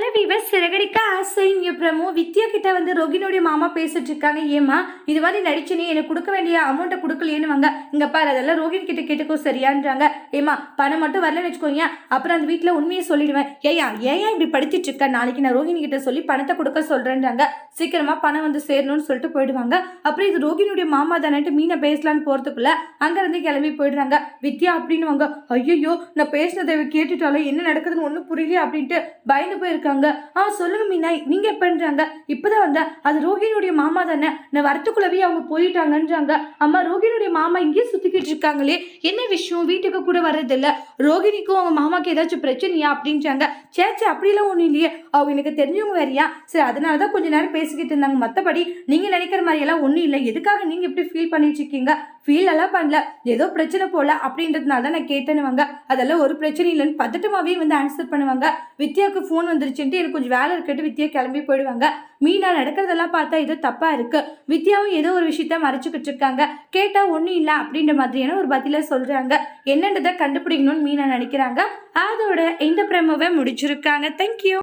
நல்ல வீவர் சிறகடிக்க ஆசைங்க பிரமு. வித்யா கிட்ட வந்து ரோகினுடைய மாமா பேசிட்டு இருக்காங்க ஏமா இது மாதிரி நடிச்சு நீ எனக்கு கொடுக்க வேண்டிய அமௌண்ட்டை கொடுக்கலையேன்னு வாங்க இங்கே பாரு அதெல்லாம் ரோகின் கிட்ட கேட்டுக்கோ சரியான்றாங்க. ஏமா பணம் மட்டும் வரலன்னு வச்சுக்கோங்க. அப்புறம் அந்த வீட்டில் உண்மையை சொல்லிடுவேன். ஏயா ஏன் இப்படி படிச்சிட்டு இருக்க நாளைக்கு நான் ரோகிணி கிட்ட சொல்லி பணத்தை கொடுக்க சொல்கிறேன்றாங்க சீக்கிரமாக பணம் வந்து சேரணும்னு சொல்லிட்டு போயிடுவாங்க. அப்புறம் இது ரோகினுடைய மாமா தானேட்டு மீனை பேசலான்னு போகிறதுக்குள்ள அங்கேருந்து கிளம்பி போயிடுறாங்க. வித்யா அப்படின்னு வாங்க ஐயோ நான் பேசினதை கேட்டுட்டாலும் என்ன நடக்குதுன்னு ஒன்றும் புரியல அப்படின்ட்டு பயந்து போயிருக்காங்க. ஆ சொல்லுங்க மீனா நீங்க எப்பன்றாங்க இப்பதான் வந்த அது ரோஹினுடைய மாமா தானே? நான் வரத்துக்குள்ளவே அவங்க போயிட்டாங்கன்றாங்க. அம்மா ரோஹினுடைய மாமா இங்கேயே சுத்திக்கிட்டு இருக்காங்களே. என்ன விஷயம்? வீட்டுக்கு கூட வர்றதில்ல. ரோஹினிக்கும் அவங்க மாமாக்கு ஏதாச்சும் பிரச்சனையா அப்படின்றாங்க. சேச்சே அப்படிலாம் ஒன்றும் இல்லையே. அவங்க எனக்கு தெரிஞ்சவங்க வேறையா? சரி அதனால தான் கொஞ்ச நேரம் பேசிக்கிட்டு இருந்தாங்க. மற்றபடி நீங்க நினைக்கிற மாதிரி எல்லாம் ஒன்றும் இல்லை. எதுக்காக நீங்க இப்படி ஃபீல் பண்ணிட்டு இருக்கீங்க? ஃபீல் எல்லாம் பண்ணல. ஏதோ பிரச்சனை போல அப்படின்றதுனால தான் நான் கேட்டேனுவாங்க அதெல்லாம் ஒரு பிரச்சனை இல்லைன்னு பதட்டமாகவே வந்து ஆன்சர் பண்ணுவாங்க. வித்யாவுக்கு ஃபோன் வந்துருச்சுன்ட்டு எனக்கு கொஞ்சம் வேலை இருக்கட்டு வித்யா கிளம்பி போயிடுவாங்க. மீனா நடக்கிறதெல்லாம் பார்த்தா ஏதோ தப்பாக இருக்குது வித்யாவும் ஏதோ ஒரு விஷயத்த மறைச்சிக்கிட்டு இருக்காங்க. கேட்டால் ஒன்றும் இல்லை அப்படின்ற மாதிரியான ஒரு பதில சொல்கிறாங்க என்னன்றதை கண்டுபிடிக்கணும்னு மீனா நினைக்கிறாங்க. அதோட இந்த பிரமவை முடிச்சிருக்காங்க. தேங்க்யூ